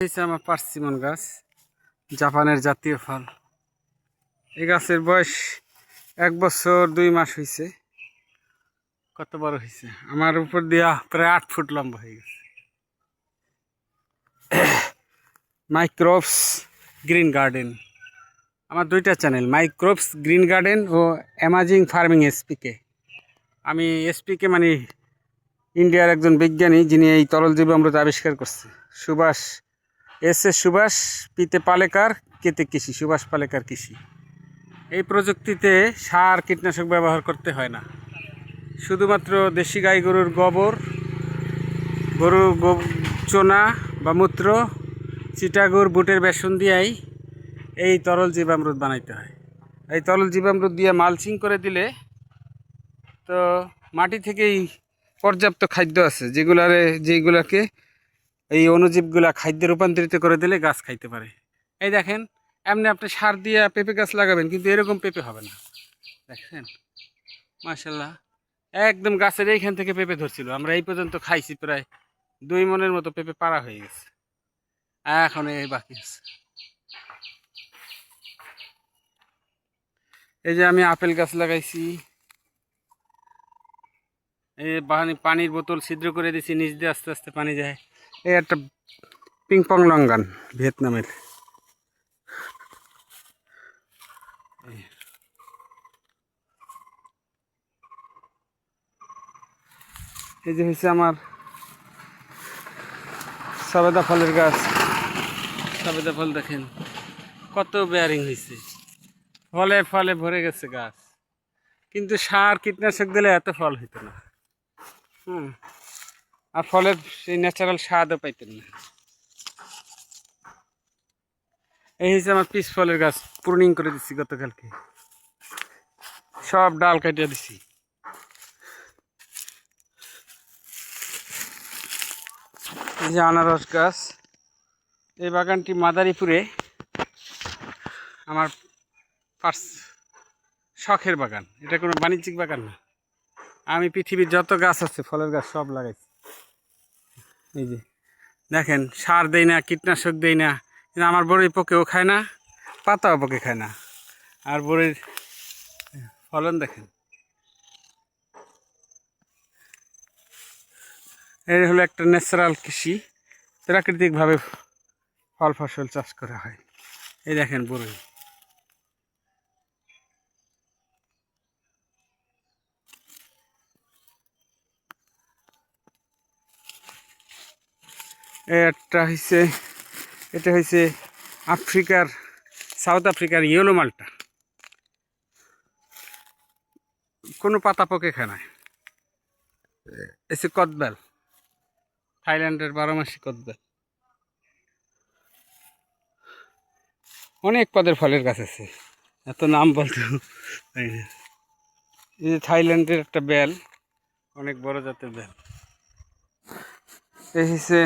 হয়েছে আমার পার্সিমন গাছ, জাপানের জাতীয় ফল। এই গাছের বয়স এক বছর দুই মাস হয়েছে কত বড় হয়েছে আমার উপর দিয়া প্রায় আট ফুট লম্বা হয়ে গেছে। মাইক্রোপস গ্রিন গার্ডেন আমার দুইটা চ্যানেল মাইক্রোপস গ্রিন গার্ডেন ও অ্যামাজিং ফার্মিং এসপিকে আমি এসপিকে মানে ইন্ডিয়ার একজন বিজ্ঞানী যিনি এই তরল জীবামৃত আবিষ্কার করছে, সুভাষ এস এস সুভাষ, পিতে পালেকার, কেতে কৃষি, সুভাষ পালেকার কৃষি। এই প্রযুক্তিতে সার, কীটনাশক ব্যবহার করতে হয় না। শুধুমাত্র দেশি গাই গরুর গোবর গরুর গো- চোনা বা মূত্র চিটাগুড় বুটের বেসন দিয়েই এই তরল জীবামৃত বানাইতে হয়। এই তরল জীবামৃত দিয়ে মালচিং করে দিলে তো মাটি থেকেই পর্যাপ্ত খাদ্য আছে, যেগুলারে যেগুলাকে এই অণুজীবগুলা খাদ্যে রূপান্তরিত করে দিলে গাছ খাইতে পারে। এই দেখেন, এমনি আপনি সার দিয়ে পেঁপে গাছ লাগাবেন, কিন্তু এরকম পেঁপে হবে না। দেখেন মাশাল্লাহ একদম গাছের এইখান থেকে পেঁপে ধরছিল। আমরা এই পর্যন্ত খাইছি প্রায় দুই মনের মতো পেঁপে পাড়া হয়ে গেছে। এখন এই বাকি আছে। এই যে আমি আপেল গাছ লাগাইছি। এই পানির বোতল ছিদ্র করে দিছি, নিচ দিয়ে আস্তে আস্তে পানি যায়। এই একটা পিং পং লঙ্গান ভিয়েতনামের। এই যে হয়েছে আমার সবেদা ফলের গাছ। সবেদা ফল দেখেন, কত বেয়ারিং হয়েছে ফলে ফলে ভরে গেছে গাছ। কিন্তু সার কীটনাশক দিলে এত ফল হইতো না। হুম। আর ফলের সেই ন্যাচারাল স্বাদও পাইতেন না। এই হচ্ছে আমার পিস ফলের গাছ প্রুনিং করে দিচ্ছি গতকালকে। সব ডাল কাটিয়ে দিছি। এই যে আনারস গাছ, এই বাগানটি মাদারীপুরে আমার পার্স, শখের বাগান। এটা কোনো বাণিজ্যিক বাগান না। আমি পৃথিবীর যত গাছ আছে, ফলের গাছ সব লাগাইছি। এই যে, দেখেন, সার দেই না, কীটনাশক দেই না, কিন্তু আমার বড়ই পোকেও খায় না, পাতাও পোকে খায় না। আর বড়ির ফলন দেখেন। এই হলো একটা ন্যাচারাল কৃষি, প্রাকৃতিকভাবে ফল ফসল চাষ করা হয়। এই দেখেন বড়ই। একটা হয়েছে এটা হয়েছে আফ্রিকার, সাউথ আফ্রিকার ইয়েলো মালটা। কোনো পাতা পোকে না এসে কদবেল। থাইল্যান্ডের বারোমাসি কদবেল। অনেক পদের ফলের গাছ আছে। এত নাম বলতে এই যে থাইল্যান্ডের একটা বেল, অনেক বড় জাতের বেল। এই হচ্ছে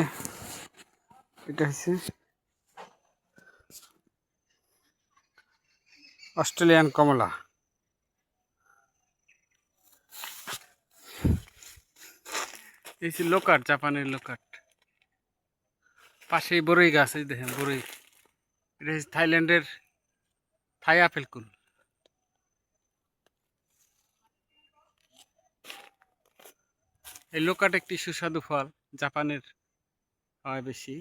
অস্ট্রেলিয়ান কমলা। এই লোকাট, জাপানের লোকাট। পাশেই বরই গাছ, এই দেখেন বড়ই এটা হচ্ছে থাইল্যান্ডের থাই আপেল কুল। এই লোকাট একটি সুস্বাদু ফল, জাপানের হয় বেশি।